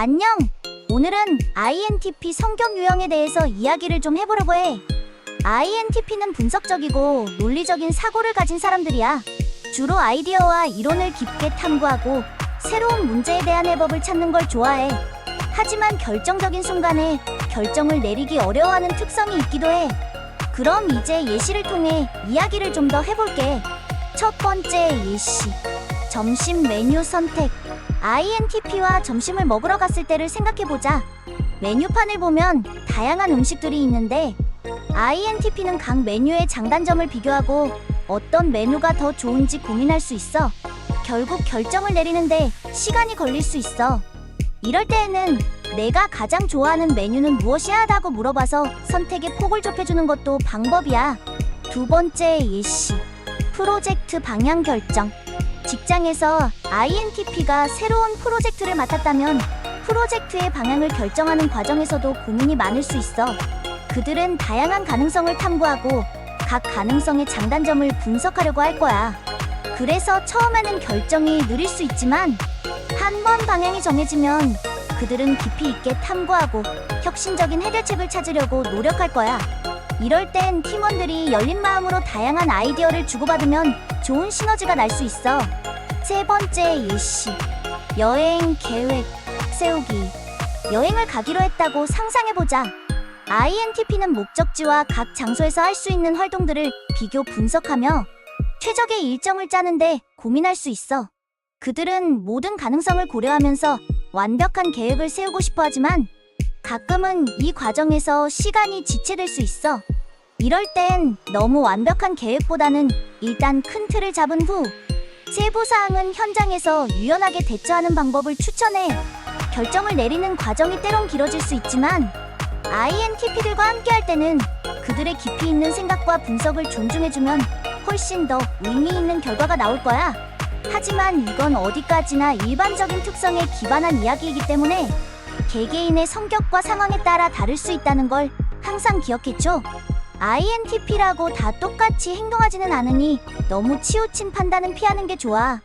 안녕. 오늘은 INTP 성격 유형에 대해서 이야기를 좀 해보려고 해. INTP는 분석적이고 논리적인 사고를 가진 사람들이야. 주로 아이디어와 이론을 깊게 탐구하고 새로운 문제에 대한 해법을 찾는 걸 좋아해. 하지만 결정적인 순간에 결정을 내리기 어려워하는 특성이 있기도 해. 그럼 이제 예시를 통해 이야기를 좀 더 해볼게. 첫 번째 예시. 점심 메뉴 선택. INTP와 점심을 먹으러 갔을 때를 생각해보자. 메뉴판을 보면 다양한 음식들이 있는데 INTP는 각 메뉴의 장단점을 비교하고 어떤 메뉴가 더 좋은지 고민할 수 있어. 결국 결정을 내리는데 시간이 걸릴 수 있어. 이럴 때에는 내가 가장 좋아하는 메뉴는 무엇이야? 하고 물어봐서 선택의 폭을 좁혀주는 것도 방법이야. 두 번째 예시. 프로젝트 방향 결정. 직장에서 INTP가 새로운 프로젝트를 맡았다면 프로젝트의 방향을 결정하는 과정에서도 고민이 많을 수 있어. 그들은 다양한 가능성을 탐구하고 각 가능성의 장단점을 분석하려고 할 거야. 그래서 처음에는 결정이 느릴 수 있지만 한 번 방향이 정해지면 그들은 깊이 있게 탐구하고 혁신적인 해결책을 찾으려고 노력할 거야. 이럴 땐 팀원들이 열린 마음으로 다양한 아이디어를 주고받으면 좋은 시너지가 날 수 있어. 세 번째 예시. 여행 계획 세우기. 여행을 가기로 했다고 상상해보자. INTP는 목적지와 각 장소에서 할 수 있는 활동들을 비교 분석하며 최적의 일정을 짜는데 고민할 수 있어. 그들은 모든 가능성을 고려하면서 완벽한 계획을 세우고 싶어 하지만 가끔은 이 과정에서 시간이 지체될 수 있어. 이럴 땐 너무 완벽한 계획보다는 일단 큰 틀을 잡은 후 세부 사항은 현장에서 유연하게 대처하는 방법을 추천해. 결정을 내리는 과정이 때론 길어질 수 있지만 INTP들과 함께 할 때는 그들의 깊이 있는 생각과 분석을 존중해주면 훨씬 더 의미 있는 결과가 나올 거야. 하지만 이건 어디까지나 일반적인 특성에 기반한 이야기이기 때문에 개개인의 성격과 상황에 따라 다를 수 있다는 걸 항상 기억해줘. INTP라고 다 똑같이 행동하지는 않으니 너무 치우친 판단은 피하는 게 좋아.